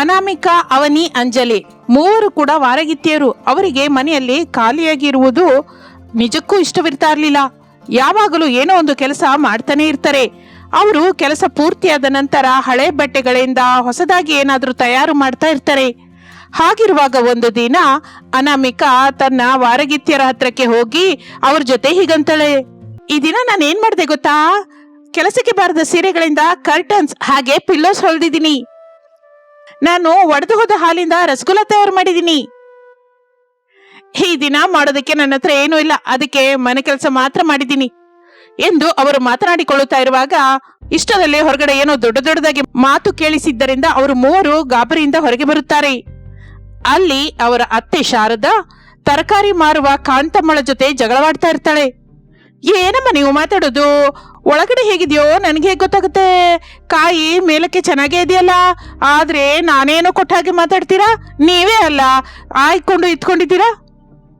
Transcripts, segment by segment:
ಅನಾಮಿಕಾ ಅವನಿ ಅಂಜಲಿ. ಮೂವರು ಕೂಡ ವಾರಗಿತ್ತಿಯರು. ಅವರಿಗೆ ಮನೆಯಲ್ಲಿ ಖಾಲಿಯಾಗಿರುವುದು ನಿಜಕ್ಕೂ ಇಷ್ಟವಿರ್ತಾ ಇರಲಿಲ್ಲ. ಯಾವಾಗಲೂ ಏನೋ ಒಂದು ಕೆಲಸ ಮಾಡ್ತಾನೆ ಇರ್ತಾರೆ. ಅವರು ಕೆಲಸ ಪೂರ್ತಿಯಾದ ನಂತರ ಹಳೆ ಬಟ್ಟೆಗಳಿಂದ ಹೊಸದಾಗಿ ಏನಾದರೂ ತಯಾರು ಮಾಡ್ತಾ ಇರ್ತಾರೆ. ಹಾಗಿರುವಾಗ ಒಂದು ದಿನ ಅನಾಮಿಕಾ ತನ್ನ ವಾರಗಿತ್ತಿಯರ ಹತ್ರಕ್ಕೆ ಹೋಗಿ ಅವ್ರ ಜೊತೆ ಹೀಗಂತಾಳೆ. ಈ ದಿನ ನಾನು ಏನ್ ಮಾಡಿದೆ ಗೊತ್ತಾ? ಕೆಲಸಕ್ಕೆ ಬಾರದ ಸೀರೆಗಳಿಂದ ಕರ್ಟನ್ಸ್ ಹಾಗೆ ಪಿಲ್ಲೋಸ್ ಹೊಲ್ದಿದ್ದೀನಿ. ನಾನು ಒಡೆದು ಹೋದ ಹಾಲಿಂದ ರಸಗುಲ್ಲ ತಯಾರು ಮಾಡಿದ್ದೀನಿ ಈ ದಿನ ಮಾಡೋದಕ್ಕೆ ನನ್ನ ಹತ್ರ ಏನೂ ಇಲ್ಲ. ಅದಕ್ಕೆ ಮನೆ ಕೆಲಸ ಮಾತ್ರ ಮಾಡಿದ್ದೀನಿ ಎಂದು ಅವರು ಮಾತನಾಡಿಕೊಳ್ಳುತ್ತಾ ಇರುವಾಗ ಇಷ್ಟದಲ್ಲಿ ಹೊರಗಡೆ ಏನೋ ದೊಡ್ಡ ದೊಡ್ಡದಾಗಿ ಮಾತು ಕೇಳಿಸಿದ್ದರಿಂದ ಅವರು ಮೂವರು ಗಾಬರಿಯಿಂದ ಹೊರಗೆ ಬರುತ್ತಾರೆ. ಅಲ್ಲಿ ಅವರ ಅತ್ತೆ ಶಾರದಾ ತರಕಾರಿ ಮಾರುವ ಕಾಂತಮ್ಮಳ ಜೊತೆ ಜಗಳವಾಡ್ತಾ ಇರ್ತಾಳೆ. ಏನಮ್ಮ ನೀವು ಮಾತಾಡೋದು? ಒಳಗಡೆ ಹೇಗಿದೆಯೋ ನನಗೆ ಹೇಗೆ ಗೊತ್ತಾಗುತ್ತೆ? ಕಾಯಿ ಮೇಲಕ್ಕೆ ಚೆನ್ನಾಗೇ ಇದೆಯಲ್ಲ? ಆದ್ರೆ ನಾನೇನೋ ಕೊಟ್ಟ ಹಾಗೆ ಮಾತಾಡ್ತೀರಾ? ನೀವೇ ಅಲ್ಲ. ಆಯ್ಕೊಂಡು ಇತ್ಕೊಂಡಿದ್ದೀರಾ?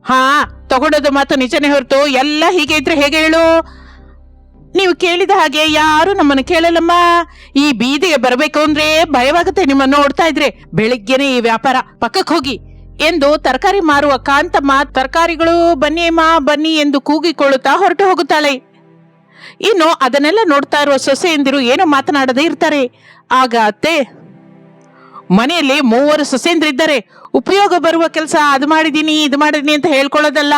ಹಾ, ತಗೊಂಡೋದು ಮಾತು ನಿಜನೇ ಹೊರತು ಎಲ್ಲ ಹೀಗೆ ಇದ್ರೆ ಹೇಗೆ ಹೇಳು? ನೀವು ಕೇಳಿದ ಹಾಗೆ ಯಾರು ನಮ್ಮನ್ನು ಕೇಳಲ್ಲಮ್ಮ. ಈ ಬೀದಿಗೆ ಬರಬೇಕು ಅಂದ್ರೆ ಭಯವಾಗುತ್ತೆ ನಿಮ್ಮನ್ನು ನೋಡ್ತಾ ಇದ್ರೆ. ಬೆಳಿಗ್ಗೆನೆ ಈ ವ್ಯಾಪಾರ ಪಕ್ಕಕ್ಕೆ ಹೋಗಿ. ಎಂದು ತರಕಾರಿ ಮಾರುವ ಕಾಂತಮ್ಮ, ತರಕಾರಿಗಳು ಬನ್ನಿಯಮ್ಮ, ಬನ್ನಿ ಎಂದು ಕೂಗಿಕೊಳ್ಳುತ್ತಾ ಹೊರಟು ಹೋಗುತ್ತಾಳೆ. ಇನ್ನು ಅದನ್ನೆಲ್ಲ ನೋಡ್ತಾ ಇರುವ ಸೊಸೆಯಂದಿರು ಏನೋ ಮಾತನಾಡದೇ ಇರ್ತಾರೆ. ಆಗ ಅತ್ತೆ, ಮನೆಯಲ್ಲಿ ಮೂವರು ಸೊಸೆಯಂದ್ರಿದ್ದಾರೆ ಉಪಯೋಗ ಬರುವ ಕೆಲಸ ಅದು ಮಾಡಿದೀನಿ ಇದು ಮಾಡಿದೀನಿ ಅಂತ ಹೇಳ್ಕೊಳ್ಳೋದಲ್ಲ.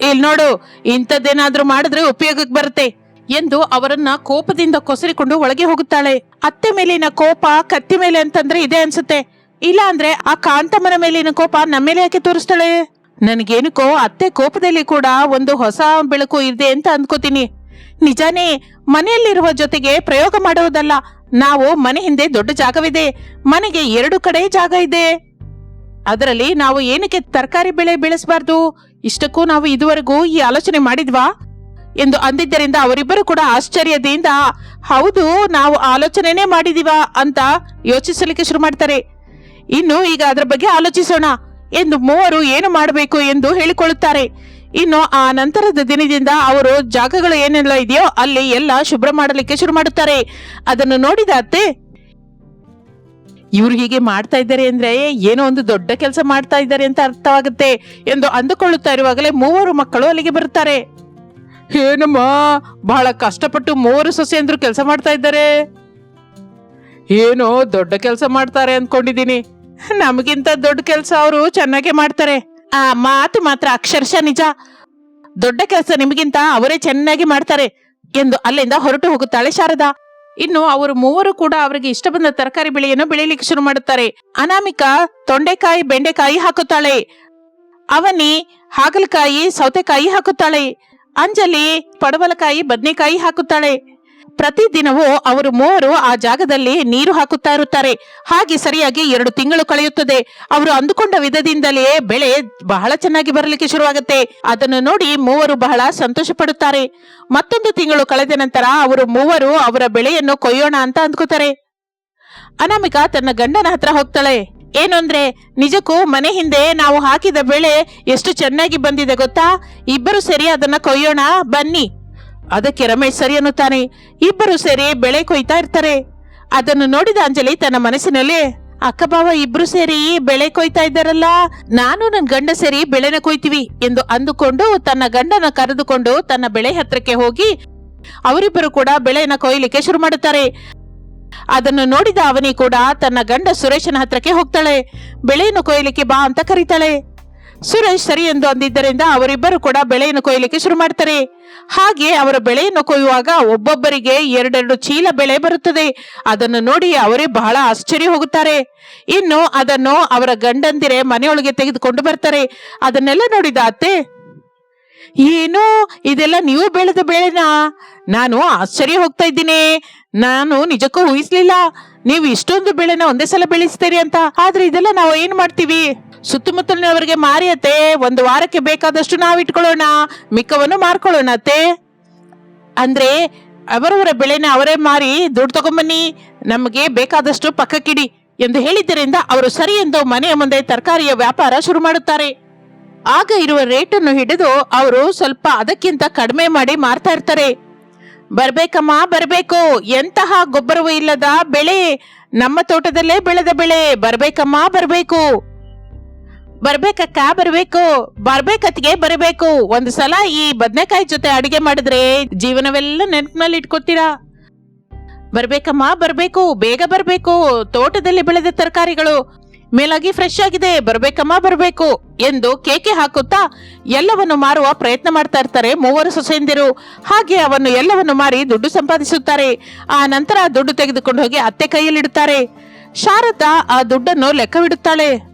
ಇಲ್ಲಿ ನೋಡು, ಇಂಥದ್ದೇನಾದ್ರೂ ಮಾಡಿದ್ರೆ ಉಪಯೋಗಕ್ಕೆ ಬರುತ್ತೆ ಎಂದು ಅವರನ್ನ ಕೋಪದಿಂದ ಕೊಸರಿಕೊಂಡು ಒಳಗೆ ಹೋಗುತ್ತಾಳೆ. ಅತ್ತೆ ಮೇಲಿನ ಕೋಪ ಕತ್ತಿ ಮೇಲೆ ಅಂತಂದ್ರೆ ಇದೆ ಅನ್ಸುತ್ತೆ. ಇಲ್ಲ ಅಂದ್ರೆ ಆ ಕಾಂತಮ್ಮನ ಮೇಲಿನ ಕೋಪ ನಮ್ಮ ಮೇಲೆ ಯಾಕೆ ತೋರಿಸ್ತಾಳೆ? ನನಗೇನಕ್ಕೋ ಅತ್ತೆ ಕೋಪದಲ್ಲಿ ಕೂಡ ಒಂದು ಹೊಸ ಬೆಳಕು ಇದೆ ಅಂತ ಅಂದ್ಕೋತೀನಿ. ನಿಜಾನೇ, ಮನೆಯಲ್ಲಿರುವ ಜೊತೆಗೆ ಪ್ರಯೋಗ ಮಾಡುವುದಲ್ಲ. ನಾವು ಮನೆ ಹಿಂದೆ ದೊಡ್ಡ ಜಾಗವಿದೆ. ಮನೆಗೆ ಎರಡು ಕಡೆ ಜಾಗ ಇದೆ. ಅದರಲ್ಲಿ ನಾವು ಏನಕ್ಕೆ ತರಕಾರಿ ಬೆಳೆ ಬೆಳೆಸಬಾರ್ದು? ಇಷ್ಟಕ್ಕೂ ನಾವು ಇದುವರೆಗೂ ಈ ಆಲೋಚನೆ ಮಾಡಿದ್ವಾ? ಎಂದು ಅಂದಿದ್ದರಿಂದ ಅವರಿಬ್ಬರು ಕೂಡ ಆಶ್ಚರ್ಯದಿಂದ, ಹೌದು, ನಾವು ಆಲೋಚನೆನೇ ಮಾಡಿದೀವ? ಅಂತ ಯೋಚಿಸಲಿಕ್ಕೆ ಶುರು ಮಾಡ್ತಾರೆ. ಇನ್ನು ಈಗ ಅದರ ಬಗ್ಗೆ ಆಲೋಚಿಸೋಣ ಎಂದು ಮೂವರು ಏನು ಮಾಡಬೇಕು? ಎಂದು ಹೇಳಿಕೊಳ್ಳುತ್ತಾರೆ. ಇನ್ನು ಆ ನಂತರದ ದಿನದಿಂದ ಅವರು ಜಾಗಗಳು ಏನೆಲ್ಲ ಇದೆಯೋ ಅಲ್ಲಿ ಎಲ್ಲ ಶುಭ್ರ ಮಾಡಲಿಕ್ಕೆ ಶುರು ಮಾಡುತ್ತಾರೆ. ಅದನ್ನು ನೋಡಿದ ಅತ್ತೆ, ಇವ್ರು ಹೀಗೆ ಮಾಡ್ತಾ ಇದ್ದಾರೆ ಅಂದ್ರೆ ಏನೋ ಒಂದು ದೊಡ್ಡ ಕೆಲಸ ಮಾಡ್ತಾ ಇದ್ದಾರೆ ಅಂತ ಅರ್ಥವಾಗುತ್ತೆ ಎಂದು ಅಂದುಕೊಳ್ಳುತ್ತಾ ಇರುವಾಗಲೇ ಮೂವರು ಮಕ್ಕಳು ಅಲ್ಲಿಗೆ ಬರುತ್ತಾರೆ. ಏನಮ್ಮ, ಬಹಳ ಕಷ್ಟಪಟ್ಟು ಮೂವರು ಸೊಸೆಯಂದ್ರು ಕೆಲಸ ಮಾಡ್ತಾ ಇದ್ದಾರೆ. ಏನೋ ದೊಡ್ಡ ಕೆಲಸ ಮಾಡ್ತಾರೆ ಅಂದ್ಕೊಂಡಿದ್ದೀನಿ. ನಮಗಿಂತ ದೊಡ್ಡ ಕೆಲಸ ಅವರು ಚೆನ್ನಾಗೆ ಮಾಡ್ತಾರೆ. ಆ ಮಾತು ಮಾತ್ರ ಅಕ್ಷರಶಃ ನಿಜ. ದೊಡ್ಡ ಕೆಲಸ ನಿಮಗಿಂತ ಅವರೇ ಚೆನ್ನಾಗಿ ಮಾಡ್ತಾರೆ ಎಂದು ಅಲ್ಲಿಂದ ಹೊರಟು ಹೋಗುತ್ತಾಳೆ ಶಾರದಾ. ಇನ್ನು ಅವರು ಮೂವರು ಕೂಡ ಅವರಿಗೆ ಇಷ್ಟ ಬಂದ ತರಕಾರಿ ಬೆಳೆಯನ್ನು ಬೆಳೆಯಲಿಕ್ಕೆ ಶುರು ಮಾಡುತ್ತಾರೆ. ಅನಾಮಿಕ ತೊಂಡೆಕಾಯಿ, ಬೆಂಡೆಕಾಯಿ ಹಾಕುತ್ತಾಳೆ. ಅವನಿ ಹಾಗಲಕಾಯಿ, ಸೌತೆಕಾಯಿ ಹಾಕುತ್ತಾಳೆ. ಅಂಜಲಿ ಪಡವಲಕಾಯಿ, ಬದನೆಕಾಯಿ ಹಾಕುತ್ತಾಳೆ. ಪ್ರತಿದಿನವೂ ಅವರು ಮೂವರು ಆ ಜಾಗದಲ್ಲಿ ನೀರು ಹಾಕುತ್ತಾ ಇರುತ್ತಾರೆ. ಹಾಗೆ ಸರಿಯಾಗಿ ಎರಡು ತಿಂಗಳು ಕಳೆಯುತ್ತದೆ. ಅವರು ಅಂದುಕೊಂಡ ವಿಧದಿಂದಲೇ ಬೆಳೆ ಬಹಳ ಚೆನ್ನಾಗಿ ಬರಲಿಕ್ಕೆ ಶುರುವಾಗುತ್ತೆ. ಅದನ್ನು ನೋಡಿ ಮೂವರು ಬಹಳ ಸಂತೋಷ ಪಡುತ್ತಾರೆ ಮತ್ತೊಂದು ತಿಂಗಳು ಕಳೆದ ನಂತರ ಅವರು ಮೂವರು ಅವರ ಬೆಳೆಯನ್ನು ಕೊಯ್ಯೋಣ ಅಂತ ಅಂದ್ಕೋತಾರೆ. ಅನಾಮಿಕಾ ತನ್ನ ಗಂಡನ ಹತ್ರ ಹೋಗ್ತಾಳೆ. ಏನು ಅಂದ್ರೆ, ನಿಜಕ್ಕೂ ಮನೆ ಹಿಂದೆ ನಾವು ಹಾಕಿದ ಬೆಳೆ ಎಷ್ಟು ಚೆನ್ನಾಗಿ ಬಂದಿದೆ ಗೊತ್ತಾ? ಇಬ್ಬರು ಸರಿ ಅದನ್ನ ಕೊಯ್ಯೋಣ, ಬನ್ನಿ. ಅದಕ್ಕೆ ರಮೇಶ್ ಸರಿ ಅನ್ನುತ್ತಾನೆ. ಇಬ್ಬರು ಸೇರಿ ಬೆಳೆ ಕೊಯ್ತಾ ಇರ್ತಾರೆ. ಅದನ್ನು ನೋಡಿದ ಅಂಜಲಿ ತನ್ನ ಮನಸ್ಸಿನಲ್ಲಿ, ಅಕ್ಕ ಬಾವ ಇಬ್ರು ಸೇರಿ ಬೆಳೆ ಕೊಯ್ತಾ ಇದ್ದಾರಲ್ಲ? ನಾನು ನನ್ನ ಗಂಡ ಸೇರಿ ಬೆಳೆನ ಕೊಯ್ತೀವಿ ಎಂದು ಅಂದುಕೊಂಡು ತನ್ನ ಗಂಡನ ಕರೆದುಕೊಂಡು ತನ್ನ ಬೆಳೆ ಹತ್ರಕ್ಕೆ ಹೋಗಿ ಅವರಿಬ್ಬರು ಕೂಡ ಬೆಳೆಯನ್ನ ಕೊಯ್ಲಿಕ್ಕೆ ಶುರು ಮಾಡುತ್ತಾರೆ. ಅದನ್ನು ನೋಡಿದ ಅವನಿ ಕೂಡ ತನ್ನ ಗಂಡ ಸುರೇಶನ ಹತ್ರಕ್ಕೆ ಹೋಗ್ತಾಳೆ. ಬೆಳೆಯನ್ನು ಕೊಯ್ಲಿಕ್ಕೆ ಬಾ ಅಂತ ಕರೀತಾಳೆ. ಸುರೇಶ್ ಸರಿ ಎಂದು ಅಂದಿದ್ದರಿಂದ ಅವರಿಬ್ಬರು ಕೂಡ ಬೆಳೆಯನ್ನು ಕೊಯ್ಲಿಕ್ಕೆ ಶುರು ಮಾಡ್ತಾರೆ. ಹಾಗೆ ಅವರ ಬೆಳೆಯನ್ನು ಕೊಯ್ಯುವಾಗ ಒಬ್ಬೊಬ್ಬರಿಗೆ ಎರಡೆರಡು ಚೀಲ ಬೆಳೆ ಬರುತ್ತದೆ. ಅದನ್ನು ನೋಡಿ ಅವರೇ ಬಹಳ ಆಶ್ಚರ್ಯ ಹೋಗುತ್ತಾರೆ. ಇನ್ನು ಅದನ್ನು ಅವರ ಗಂಡಂದಿರೆ ಮನೆಯೊಳಗೆ ತೆಗೆದುಕೊಂಡು ಬರ್ತಾರೆ. ಅದನ್ನೆಲ್ಲ ನೋಡಿದ ಅತ್ತೆ, ಏನು? ಇದೆಲ್ಲ ನೀವು ಬೆಳೆದ ಬೆಳೆನಾ? ನಾನು ಆಶ್ಚರ್ಯ ಹೋಗ್ತಾ ಇದ್ದೀನಿ. ನಾನು ನಿಜಕ್ಕೂ ಊಹಿಸ್ಲಿಲ್ಲ. ನೀವು ಇಷ್ಟೊಂದು ಬೆಳೆನ ಒಂದೇ ಸಲ ಬೆಳೆಸ್ತೀರಿ ಅಂತ. ಆದ್ರೆ ಇದೆಲ್ಲ ನಾವು ಏನ್ ಮಾಡ್ತೀವಿ? ಸುತ್ತಮುತ್ತಲಿನವರಿಗೆ ಮಾರಿ ಅತ್ತೆ ಒಂದು ವಾರಕ್ಕೆ ಬೇಕಾದಷ್ಟು ನಾವು ಇಟ್ಕೊಳ್ಳೋಣ ಮಿಕ್ಕವನ್ನು ಮಾರ್ಕೊಳ್ಳೋಣ ಅತ್ತೆ. ಅಂದ್ರೆ ಅವರವರ ಬೆಳೆನ ಅವರೇ ಮಾರಿ ದುಡ್ಡು ತಗೊಂಬನ್ನಿ. ನಮಗೆ ಬೇಕಾದಷ್ಟು ಪಕ್ಕಕ್ಕಿಡಿ ಎಂದು ಹೇಳಿದ್ದರಿಂದ ಅವರು ಸರಿ ಎಂದು ಮನೆಯ ಮುಂದೆ ತರಕಾರಿಯ ವ್ಯಾಪಾರ ಶುರು ಮಾಡುತ್ತಾರೆ. ಆಗ ಇರುವ ರೇಟನ್ನು ಹಿಡಿದು ಅವರು ಸ್ವಲ್ಪ ಅದಕ್ಕಿಂತ ಕಡಿಮೆ ಮಾಡಿ ಮಾರ್ತಾ ಇರ್ತಾರೆ. ಬರ್ಬೇಕಮ್ಮ, ಬರ್ಬೇಕು. ಎಂತಹ ಗೊಬ್ಬರವೂ ಇಲ್ಲದ ಬೆಳೆ. ನಮ್ಮ ತೋಟದಲ್ಲೇ ಬೆಳೆದ ಬೆಳೆ. ಬರ್ಬೇಕಮ್ಮ, ಬರ್ಬೇಕು. ಬರ್ಬೇಕಕ್ಕ, ಬರ್ಬೇಕು. ಬರ್ಬೇಕತ್ಗೆ ಬರಬೇಕು. ಒಂದು ಸಲ ಈ ಬದನೆಕಾಯಿ ಜೊತೆ ಅಡಿಗೆ ಮಾಡಿದ್ರೆ ಜೀವನವೆಲ್ಲ ನೆನಪಿನಲ್ಲಿ ಇಟ್ಕೊತೀರಾ? ಬರ್ಬೇಕಮ್ಮ, ಬರ್ಬೇಕು. ಬೇಗ ಬರ್ಬೇಕು. ತೋಟದಲ್ಲಿ ಬೆಳೆದ ತರಕಾರಿಗಳು ಮೇಲಾಗಿ ಫ್ರೆಶ್ ಆಗಿದೆ. ಬರ್ಬೇಕಮ್ಮ, ಬರ್ಬೇಕು ಎಂದು ಕೇಕೆ ಹಾಕುತ್ತಾ ಎಲ್ಲವನ್ನು ಮಾರುವ ಪ್ರಯತ್ನ ಮಾಡ್ತಾ ಇರ್ತಾರೆ ಮೂವರು ಸೊಸೆಯಂದಿರು. ಹಾಗೆ ಅವನ್ನು ಎಲ್ಲವನ್ನು ಮಾರಿ ದುಡ್ಡು ಸಂಪಾದಿಸುತ್ತಾರೆ. ಆ ನಂತರ ದುಡ್ಡು ತೆಗೆದುಕೊಂಡು ಹೋಗಿ ಅತ್ತೆ ಕೈಯಲ್ಲಿಡುತ್ತಾರೆ. ಶಾರದಾ ಆ ದುಡ್ಡನ್ನು ಲೆಕ್ಕವಿಡುತ್ತಾಳೆ.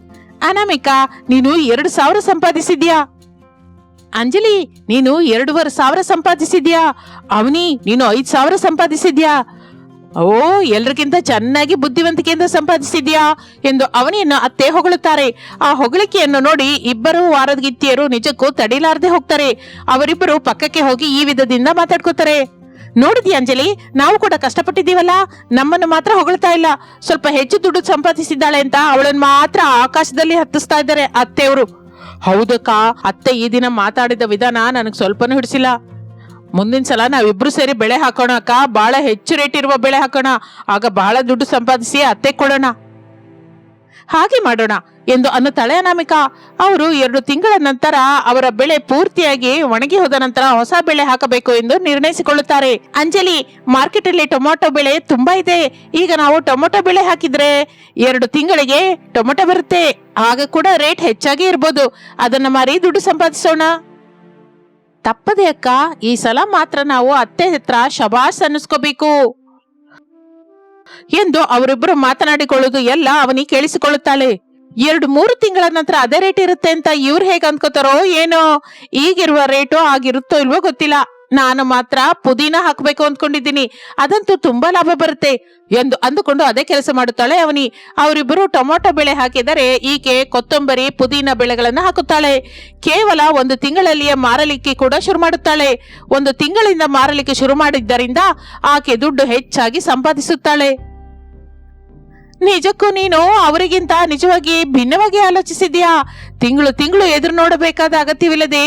ಅನಾಮಿಕಾ, ನೀನು ಎರಡು ಸಾವಿರ ಸಂಪಾದಿಸಿದ್ಯಾ? ಅಂಜಲಿ, ನೀನು ಎರಡೂವರೆ ಸಾವಿರ ಸಂಪಾದಿಸಿದ್ಯಾ? ಅವನಿ, ನೀನು ಐದು ಸಾವಿರ ಸಂಪಾದಿಸಿದ್ಯಾ? ಓ ಎಲ್ಲರಿಗಿಂತ ಚೆನ್ನಾಗಿ ಬುದ್ಧಿವಂತಿಕೆಯಿಂದ ಸಂಪಾದಿಸಿದ್ಯಾ? ಎಂದು ಅವನಿಯನ್ನು ಅತ್ತೆ ಹೊಗಳುತ್ತಾರೆ. ಆ ಹೊಗಳಿಕೆಯನ್ನು ನೋಡಿ ಇಬ್ಬರು ವಾರದಗಿತ್ತಿಯರು ನಿಜಕ್ಕೂ ತಡಿಲಾರದೆ ಹೋಗ್ತಾರೆ. ಅವರಿಬ್ಬರು ಪಕ್ಕಕ್ಕೆ ಹೋಗಿ ಈ ವಿಧದಿಂದ ಮಾತಾಡ್ಕೋತಾರೆ. ನೋಡಿದ್ಯಾ ಅಂಜಲಿ? ನಾವು ಕೂಡ ಕಷ್ಟಪಟ್ಟಿದ್ದೀವಲ್ಲ? ನಮ್ಮನ್ನು ಮಾತ್ರ ಹೊಗಳ್ತಾ ಇಲ್ಲ. ಸ್ವಲ್ಪ ಹೆಚ್ಚು ದುಡ್ಡು ಸಂಪಾದಿಸಿದ್ದಾಳೆ ಅಂತ ಅವಳನ್ನು ಮಾತ್ರ ಆಕಾಶದಲ್ಲಿ ಹತ್ತಿಸ್ತಾ ಇದ್ದಾರೆ ಅತ್ತೆಯವರು. ಹೌದಕ್ಕ, ಅತ್ತೆ ಈ ದಿನ ಮಾತಾಡಿದ ವಿಧಾನ ನನಗೆ ಸ್ವಲ್ಪನೂ ಹಿಡಿಸಿಲ್ಲ. ಮುಂದಿನ ಸಲ ನಾವಿಬ್ರು ಸೇರಿ ಬೆಳೆ ಹಾಕೋಣ ಅಕ್ಕ. ಬಹಳ ಹೆಚ್ಚು ರೇಟ್ ಇರುವ ಬೆಳೆ ಹಾಕೋಣ. ಆಗ ಬಹಳ ದುಡ್ಡು ಸಂಪಾದಿಸಿ ಅತ್ತೆ ಕೊಡೋಣ. ಹಾಗೆ ಮಾಡೋಣ ಎಂದು ಅನ್ನುತ್ತಾಳೆ ಅನಾಮಿಕಾ ಅವರು ಎರಡು ತಿಂಗಳ ನಂತರ ಅವರ ಬೆಳೆ ಪೂರ್ತಿಯಾಗಿ ಒಣಗಿ ಹೋದ ನಂತರ ಹೊಸ ಬೆಳೆ ಹಾಕಬೇಕು ಎಂದು ನಿರ್ಣಯಿಸಿಕೊಳ್ಳುತ್ತಾರೆ. ಅಂಜಲಿ ಮಾರ್ಕೆಟ್ ಅಲ್ಲಿ ಟೊಮೊಟೊ ಬೆಳೆ ತುಂಬಾ ಇದೆ. ಈಗ ನಾವು ಟೊಮೊಟೊ ಬೆಳೆ ಹಾಕಿದ್ರೆ ಎರಡು ತಿಂಗಳಿಗೆ ಟೊಮೊಟೊ ಬರುತ್ತೆ. ಆಗ ಕೂಡ ರೇಟ್ ಹೆಚ್ಚಾಗಿ ಇರ್ಬೋದು. ಅದನ್ನ ಮಾರಿ ದುಡ್ಡು ಸಂಪಾದಿಸೋಣ. ತಪ್ಪದೆ ಅಕ್ಕ, ಈ ಸಲ ಮಾತ್ರ ನಾವು ಅತ್ತೆ ಹತ್ರ ಶಬಾಸ್ ಅನ್ನಿಸ್ಕೋಬೇಕು. ಎಂದು ಅವರಿಬ್ಬರು ಮಾತನಾಡಿಕೊಳ್ಳುವುದು ಎಲ್ಲ ಅವನಿಗೆ ಕೇಳಿಸಿಕೊಳ್ಳುತ್ತಾಳೆ. ಎರಡು ಮೂರು ತಿಂಗಳ ನಂತರ ಅದೇ ರೇಟ್ ಇರುತ್ತೆ ಅಂತ ಇವ್ರು ಹೇಗೆ ಅನ್ಕೋತಾರೋ ಏನೋ ಈಗಿರುವ ರೇಟು ಆಗಿರುತ್ತೋ ಇಲ್ವೋ ಗೊತ್ತಿಲ್ಲ. ನಾನು ಮಾತ್ರ ಪುದೀನ ಹಾಕಬೇಕು ಅಂದ್ಕೊಂಡಿದ್ದೀನಿ. ಅದಂತೂ ತುಂಬಾ ಲಾಭ ಬರುತ್ತೆ ಎಂದು ಅಂದುಕೊಂಡು ಅದೇ ಕೆಲಸ ಮಾಡುತ್ತಾಳೆ ಅವನಿ. ಅವರಿಬ್ಬರು ಟೊಮೊಟೊ ಬೆಳೆ ಹಾಕಿದರೆ ಈಕೆ ಕೊತ್ತಂಬರಿ, ಪುದೀನ ಬೆಳೆಗಳನ್ನು ಹಾಕುತ್ತಾಳೆ. ಕೇವಲ ಒಂದು ತಿಂಗಳಲ್ಲಿಯೇ ಮಾರಲಿಕ್ಕೆ ಕೂಡ ಶುರು ಮಾಡುತ್ತಾಳೆ. ಒಂದು ತಿಂಗಳಿಂದ ಮಾರಲಿಕ್ಕೆ ಶುರು ಮಾಡಿದ್ದರಿಂದ ಆಕೆ ದುಡ್ಡು ಹೆಚ್ಚಾಗಿ ಸಂಪಾದಿಸುತ್ತಾಳೆ. ನಿಜಕ್ಕೂ ನೀನು ಅವರಿಗಿಂತ ನಿಜವಾಗಿ ಭಿನ್ನವಾಗಿ ಆಲೋಚಿಸಿದ್ಯಾ ತಿಂಗಳು ತಿಂಗಳು ಎದುರು ನೋಡಬೇಕಾದ ಅಗತ್ಯವಿಲ್ಲದೆ